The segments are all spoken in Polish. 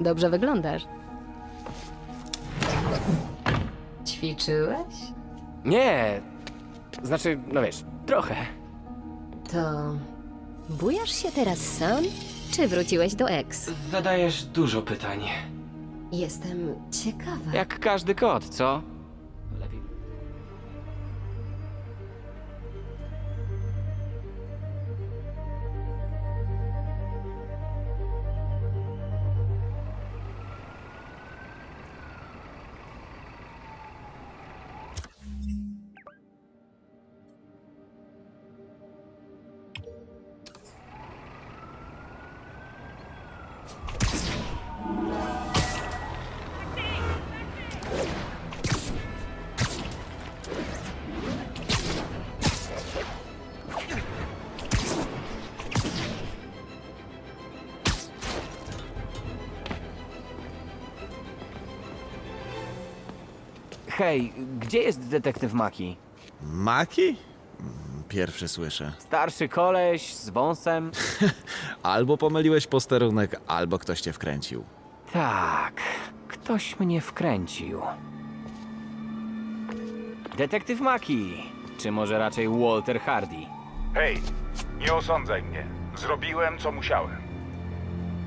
Dobrze wyglądasz. Ćwiczyłeś? Nie, znaczy, no wiesz, trochę. To. Bujasz się teraz sam? Czy wróciłeś do ex? Zadajesz dużo pytań. Jestem ciekawa. Jak każdy kot, co? Hej, gdzie jest detektyw Maki? Maki? Mm, Pierwszy słyszę. Starszy koleś z wąsem? Albo pomyliłeś posterunek, albo ktoś cię wkręcił. Tak, ktoś mnie wkręcił. Detektyw Maki, czy może raczej Walter Hardy? Hej, nie osądzaj mnie. Zrobiłem, co musiałem.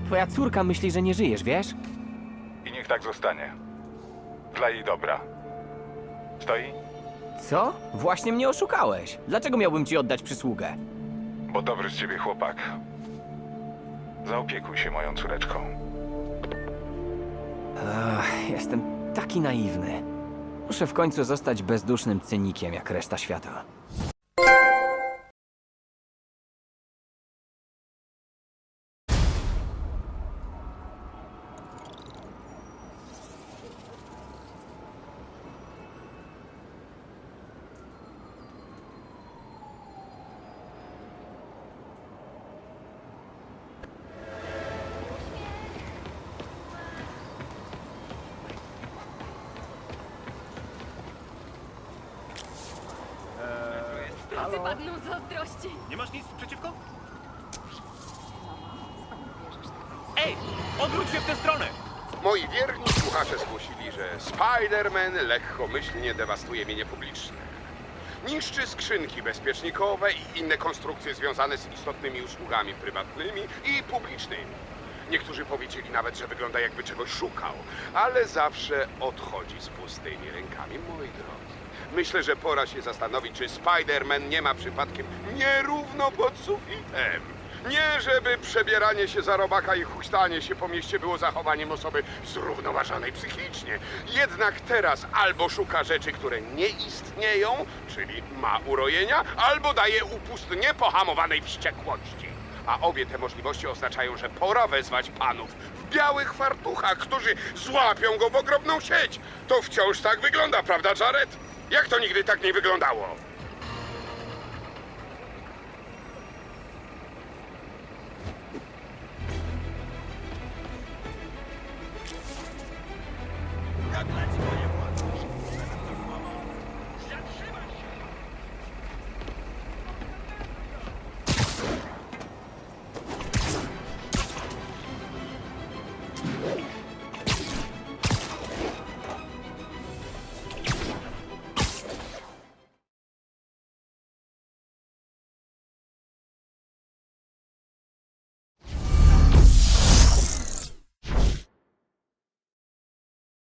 Twoja córka myśli, że nie żyjesz, wiesz? I niech tak zostanie. Dla jej dobra. Stoi? Co? Właśnie mnie oszukałeś. Dlaczego miałbym ci oddać przysługę? Bo dobry z ciebie chłopak. Zaopiekuj się moją córeczką. Ach, jestem taki naiwny. Muszę w końcu zostać bezdusznym cynikiem jak reszta świata. Wypadną z zazdrości. Nie masz nic przeciwko? Ej, odwróć się w tę stronę! Moi wierni słuchacze zgłosili, że Spider-Man lekkomyślnie dewastuje mienie publiczne. Niszczy skrzynki bezpiecznikowe i inne konstrukcje związane z istotnymi usługami prywatnymi i publicznymi. Niektórzy powiedzieli nawet, że wygląda jakby czegoś szukał, ale zawsze odchodzi z pustymi rękami, moi drodzy. Myślę, że pora się zastanowić, czy Spider-Man nie ma przypadkiem nierówno pod sufitem. Nie, żeby przebieranie się za robaka i huśtanie się po mieście było zachowaniem osoby zrównoważonej psychicznie. Jednak teraz albo szuka rzeczy, które nie istnieją, czyli ma urojenia, albo daje upust niepohamowanej wściekłości. A obie te możliwości oznaczają, że pora wezwać panów w białych fartuchach, którzy złapią go w ogromną sieć. To wciąż tak wygląda, prawda, Jared? Jak to nigdy tak nie wyglądało?